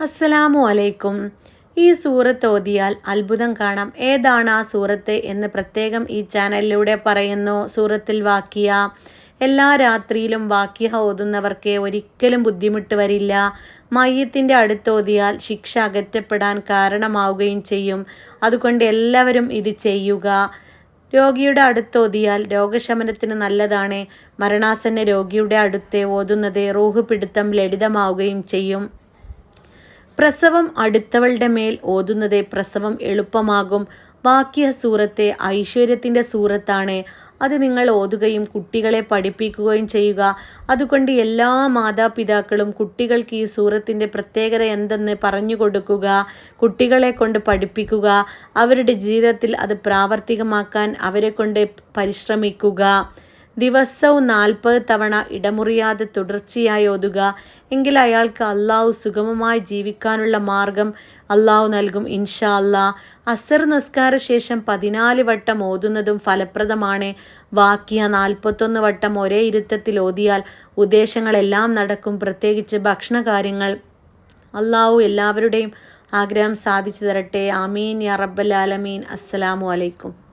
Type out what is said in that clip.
അസ്സലാമു അലൈക്കും. ഈ സൂറത്ത് ഓതിയാൽ അത്ഭുതം കാണാം. ഏതാണ് ആ സൂറത്ത് എന്ന് പ്രത്യേകം ഈ ചാനലിലൂടെ പറയുന്നു. സൂറത്തിൽ വാക്കിയ. എല്ലാ രാത്രിയിലും വാക്യ ഓതുന്നവർക്ക് ഒരിക്കലും ബുദ്ധിമുട്ട് വരില്ല. മയ്യത്തിന്റെ അടുത്തോതിയാൽ ശിക്ഷ അകറ്റപ്പെടാൻ കാരണമാവുകയും ചെയ്യും. അതുകൊണ്ട് എല്ലാവരും ഇത് ചെയ്യുക. രോഗിയുടെ അടുത്തോതിയാൽ രോഗശമനത്തിന് നല്ലതാണ്. മരണാസന്ന രോഗിയുടെ അടുത്ത് ഓതുന്നത് റൂഹ് പിടുത്തം ലളിതമാവുകയും ചെയ്യും. പ്രസവം അടുത്തവളുടെ മേൽ ഓതുന്നത് പ്രസവം എളുപ്പമാകും. വാക്യ സൂറത്തെ ഐശ്വര്യത്തിന്റെ സൂറത്താണ്. അത് നിങ്ങൾ ഓതുകയും കുട്ടികളെ പഠിപ്പിക്കുകയും ചെയ്യുക. അതുകൊണ്ട് എല്ലാ മാതാപിതാക്കളും കുട്ടികൾക്ക് ഈ സൂറത്തിന്റെ പ്രത്യേകത എന്തെന്ന് പറഞ്ഞു കൊടുക്കുക കുട്ടികളെ കൊണ്ട് പഠിപ്പിക്കുക അവരുടെ ജീവിതത്തിൽ അത് പ്രാവർത്തികമാക്കാൻ അവരെ കൊണ്ട് പരിശ്രമിക്കുക. ദിവസവും നാൽപ്പത് തവണ ഇടമുറിയാതെ തുടർച്ചയായി ഓതുക. എങ്കിൽ അയാൾക്ക് അള്ളാഹു സുഗമമായി ജീവിക്കാനുള്ള മാർഗം അള്ളാഹു നൽകും ഇൻഷാ അല്ലാ. അസർ നിസ്കാര ശേഷം പതിനാല് വട്ടം ഓതുന്നതും ഫലപ്രദമാണ്. വാക്കിയ നാൽപ്പത്തൊന്ന് വട്ടം ഒരേ ഇരുത്തത്തിൽ ഓതിയാൽ ഉദ്ദേശങ്ങളെല്ലാം നടക്കും. പ്രത്യേകിച്ച് ഭക്ഷണ കാര്യങ്ങൾ അള്ളാഹു എല്ലാവരുടെയും ആഗ്രഹം സാധിച്ചു തരട്ടെ. ആമീൻ. യാ റബ്ബൽ ആലമീൻ. അസ്സലാമു അലൈക്കും.